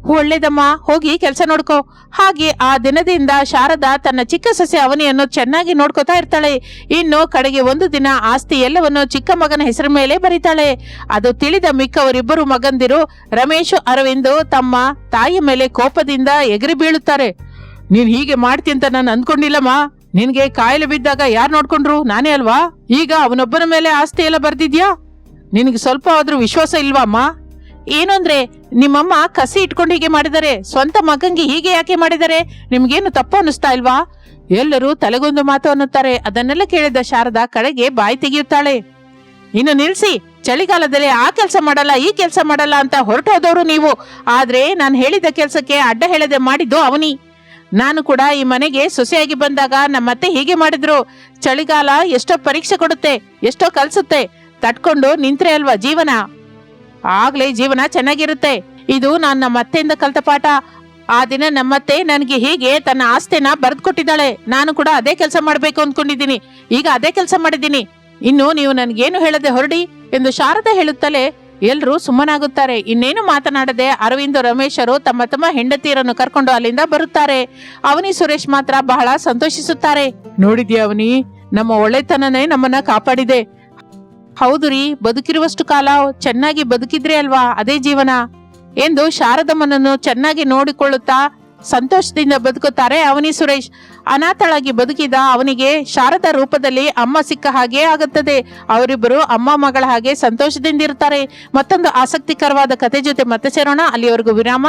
ಒಳ್ಳೇದಮ್ಮ, ಹೋಗಿ ಕೆಲಸ ನೋಡ್ಕೋ. ಹಾಗೆ ಆ ದಿನದಿಂದ ಶಾರದಾ ತನ್ನ ಚಿಕ್ಕ ಸೊಸೆ ಅವನಿಯನ್ನು ಚೆನ್ನಾಗಿ ನೋಡ್ಕೋತಾ ಇರ್ತಾಳೆ. ಇನ್ನು ಕಡೆಗೆ ಒಂದು ದಿನ ಆಸ್ತಿ ಎಲ್ಲವನ್ನು ಚಿಕ್ಕ ಮಗನ ಹೆಸರು ಮೇಲೆ ಬರೀತಾಳೆ. ಅದು ತಿಳಿದ ಮಿಕ್ಕವರಿಬ್ಬರು ಮಗಂದಿರು ರಮೇಶ್, ಅರವಿಂದ್ ತಮ್ಮ ತಾಯಿ ಮೇಲೆ ಕೋಪದಿಂದ ಎಗರಿ ಬೀಳುತ್ತಾರೆ. ನೀನ್ ಹೀಗೆ ಮಾಡ್ತಿ ಅಂತ ನಾನು ಅಂದ್ಕೊಂಡಿಲ್ಲಮ್ಮ. ನಿನ್ಗೆ ಕಾಯಿಲೆ ಬಿದ್ದಾಗ ಯಾರು ನೋಡ್ಕೊಂಡ್ರು? ನಾನೇ ಅಲ್ವಾ? ಈಗ ಅವನೊಬ್ಬನ ಮೇಲೆ ಆಸ್ತಿ ಎಲ್ಲ ಬರ್ದಿದ್ಯಾ? ನಿನಗೆ ಸ್ವಲ್ಪ ಆದ್ರೂ ವಿಶ್ವಾಸ ಇಲ್ವಾ ಅಮ್ಮ? ಏನು ಅಂದ್ರೆ, ನಿಮ್ಮಮ್ಮ ಕಸಿ ಇಟ್ಕೊಂಡು ಹೀಗೆ ಮಾಡಿದರೆ, ಸ್ವಂತ ಮಗಂಗೆ ಹೀಗೆ ಯಾಕೆ ಮಾಡಿದರೆ? ನಿಮ್ಗೇನು ತಪ್ಪು ಅನಿಸ್ತಾ ಇಲ್ವಾ? ಎಲ್ಲರೂ ತಲೆಗೊಂದು ಮಾತು ಅನ್ನುತ್ತಾರೆ. ಅದನ್ನೆಲ್ಲ ಕೇಳಿದ ಶಾರದಾ ಕಡೆಗೆ ಬಾಯಿ ತೆಗೆಯುತ್ತಾಳೆ. ಇನ್ನು ನಿಲ್ಸಿ, ಚಳಿಗಾಲದಲ್ಲಿ ಆ ಕೆಲಸ ಮಾಡಲ್ಲ, ಈ ಕೆಲಸ ಮಾಡಲ್ಲ ಅಂತ ಹೊರಟೋದವರು ನೀವು. ಆದ್ರೆ ನಾನು ಹೇಳಿದ ಕೆಲಸಕ್ಕೆ ಅಡ್ಡ ಹೇಳದೆ ಮಾಡಿದ್ದು ಅವನಿ. ನಾನು ಕೂಡ ಈ ಮನೆಗೆ ಸೊಸೆಯಾಗಿ ಬಂದಾಗ ನಮ್ಮತ್ತೆ ಹೀಗೆ ಮಾಡಿದ್ರು. ಚಳಿಗಾಲ ಎಷ್ಟೋ ಪರೀಕ್ಷೆ ಕೊಡುತ್ತೆ, ಎಷ್ಟೋ ಕಲ್ಸುತ್ತೆ. ತಟ್ಕೊಂಡು ನಿಂತ್ರೆ ಅಲ್ವಾ ಜೀವನ? ಆಗ್ಲೇ ಜೀವನ ಚೆನ್ನಾಗಿರುತ್ತೆ. ಇದು ನಾನು ನಮ್ಮ ಅತ್ತೆಯಿಂದ ಕಲ್ತ ಪಾಠ. ಆ ದಿನ ನಮ್ಮತ್ತೆ ನನಗೆ ಹೀಗೆ ತನ್ನ ಆಸ್ತಿನ ಬರೆದು ಕೊಟ್ಟಿದ್ದಾಳೆ ನಾನು ಕೂಡ ಅದೇ ಕೆಲಸ ಮಾಡಬೇಕು ಅಂದ್ಕೊಂಡಿದ್ದೀನಿ ಈಗ ಅದೇ ಕೆಲಸ ಮಾಡಿದ್ದೀನಿ. ಇನ್ನು ನೀವು ನನ್ಗೇನು ಹೇಳದೆ ಹೊರಡಿ ಎಂದು ಶಾರದಾ ಹೇಳುತ್ತಲೇ ಎಲ್ರೂ ಸುಮ್ಮನಾಗುತ್ತಾರೆ. ಇನ್ನೇನು ಮಾತನಾಡದೆ ಅರವಿಂದ ರಮೇಶರು ತಮ್ಮ ತಮ್ಮ ಹೆಂಡತಿಯರನ್ನು ಕರ್ಕೊಂಡು ಅಲ್ಲಿಂದ ಬರುತ್ತಾರೆ. ಅವನಿ ಸುರೇಶ್ ಮಾತ್ರ ಬಹಳ ಸಂತೋಷಿಸುತ್ತಾರೆ. ನೋಡಿದ್ಯಾ ಅವನಿ? ನಮ್ಮ ಒಳ್ಳೆತನನೇ ನಮ್ಮನ್ನ ಕಾಪಾಡಿದೆ. ಹೌದು ರೀ, ಬದುಕಿರುವಷ್ಟು ಕಾಲ ಚೆನ್ನಾಗಿ ಬದುಕಿದ್ರೆ ಅಲ್ವಾ ಅದೇ ಜೀವನ? ಎಂದು ಶಾರದಮ್ಮನನ್ನು ಚೆನ್ನಾಗಿ ನೋಡಿಕೊಳ್ಳುತ್ತಾ ಸಂತೋಷದಿಂದ ಬದುಕುತ್ತಾರೆ ಅವನಿ ಸುರೇಶ್. ಅನಾಥಳಾಗಿ ಬದುಕಿದ ಅವನಿಗೆ ಶಾರದ ರೂಪದಲ್ಲಿ ಅಮ್ಮ ಸಿಕ್ಕ ಹಾಗೆ ಆಗುತ್ತದೆ. ಅವರಿಬ್ಬರು ಅಮ್ಮ ಮಗಳ ಹಾಗೆ ಸಂತೋಷದಿಂದ ಇರ್ತಾರೆ ಮತ್ತೊಂದು ಆಸಕ್ತಿಕರವಾದ ಕತೆ ಜೊತೆ ಮತ್ತೆ ಸೇರೋಣ. ಅಲ್ಲಿವರೆಗೂ ವಿರಾಮ.